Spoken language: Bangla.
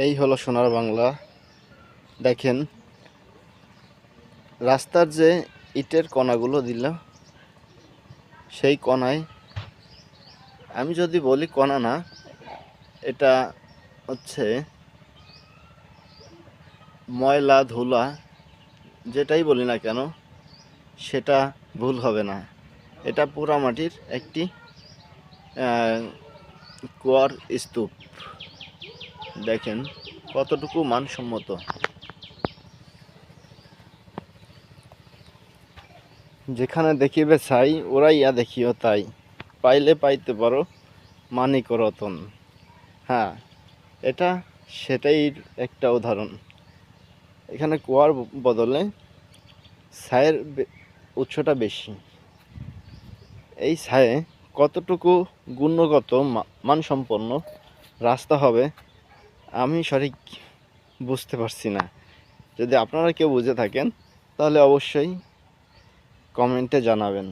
এই হলো সোনার বাংলা। দেখেন, রাস্তার যে ইটের কণাগুলো দিল, সেই কণায়, আমি যদি বলি কণা না, এটা হচ্ছে ময়লা, ধুলা, যেটাই বলি না কেন, সেটা ভুল হবে না। এটা পোড়ামাটির একটি কুয়ার স্তূপ। দেখেন, কতটুকু মানসম্মত। যেখানে দেখিবে ছাই, ওরাই ইয়া দেখিও তাই। পাইলে পাইতে পারো মানিক রতন হ্যাঁ এটা সেটাই একটা উদাহরণ। এখানে কুয়ার বদলে ছায়ের উৎসটা বেশি। এই ছায়ে কতটুকু গুণগত মানসম্পন্ন, রাস্তা হবে আমি সঠিক বুঝতে পারছি না। যদি আপনারা কেউ বুঝে থাকেন তাহলে অবশ্যই কমেন্টে জানাবেন।